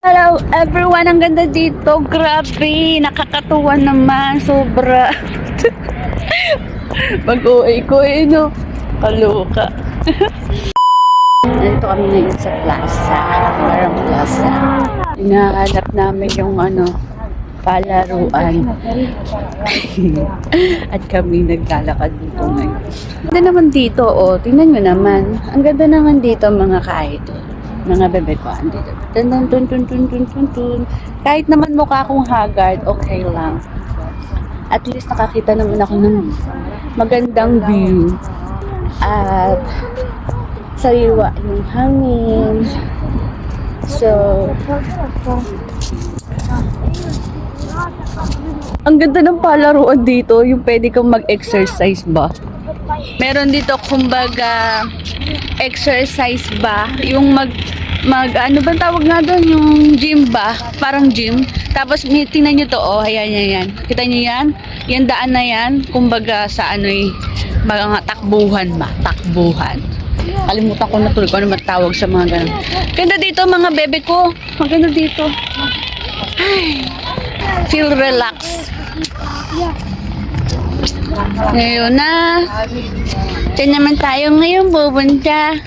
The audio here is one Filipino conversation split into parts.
Hello everyone, ang ganda dito. Grabe, nakakatuwa naman. Sobra. Mag-uwi ko eh, no? Kaloka. Nandito kami ngayon sa plaza. Parang plaza. Hinahanap namin yung ano, palaruan. At kami naglalakad dito ngayon. Ganda naman dito, oh. Tingnan nyo naman. Ang ganda naman dito, mga ka-idol. Mga bebe ko, andito. Tun, tun, tun, tun, tun, tun, tun. Kahit naman mukha akong haggard, okay lang. At least nakakita naman ako ng magandang view. At sariwa yung hangin. So, ang ganda ng palaruan dito, yung pwede kang mag-exercise ba? Meron dito kumbaga exercise ba, yung mag mag ano bang tawag nga doon, yung gym ba, parang gym. Tapos tingnan niyo to, oh, ayan yan yan. Kita niyo yan? Yan daan na yan, kumbaga sa ano eh, mga takbuhan ba, takbuhan. Kalimutan ko na tuloy kung ano matawag sa mga ganun. Ganda dito mga bebe ko. Maganda dito. Ay, feel relax. Ngayon na. Diyan naman tayo ngayon pupunta.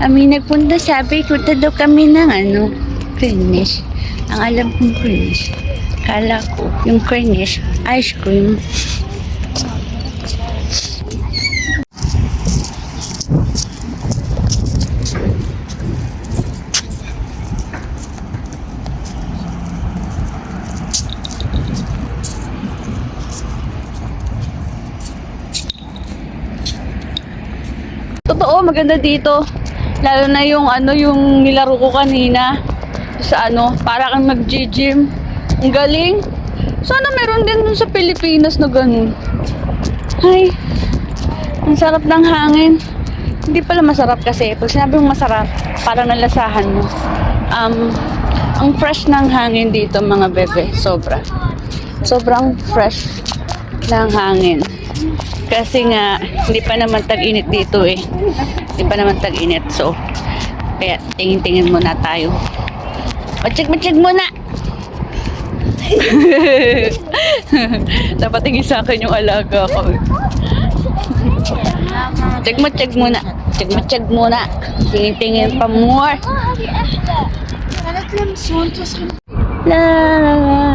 Kami nagpunta, sabi, punta daw kami ng ano, Cornish. Ang alam kong Cornish. Kala ko, yung Cornish, ice cream. Totoo, maganda dito. Lalo na yung ano, yung nilaro ko kanina. Sa ano, para kang mag-gym. Ang galing. Sana meron din dun sa Pilipinas na ganun. Ay, ang sarap ng hangin. Hindi pala masarap kasi. Pag sinabi mong masarap, parang nalasahan mo. Um, ang fresh ng hangin dito mga bebe. Sobra. Sobrang fresh ng hangin. Kasi nga, hindi pa naman tag-init dito eh. Hindi pa naman tag-init. So, kaya tingin-tingin muna tayo. Matsyag-matsyag muna! Dapat tingin sa akin yung alaga ko. Tsyag-matsyag muna. Tsyag-matsyag muna. Tingin-tingin pa more. La la la la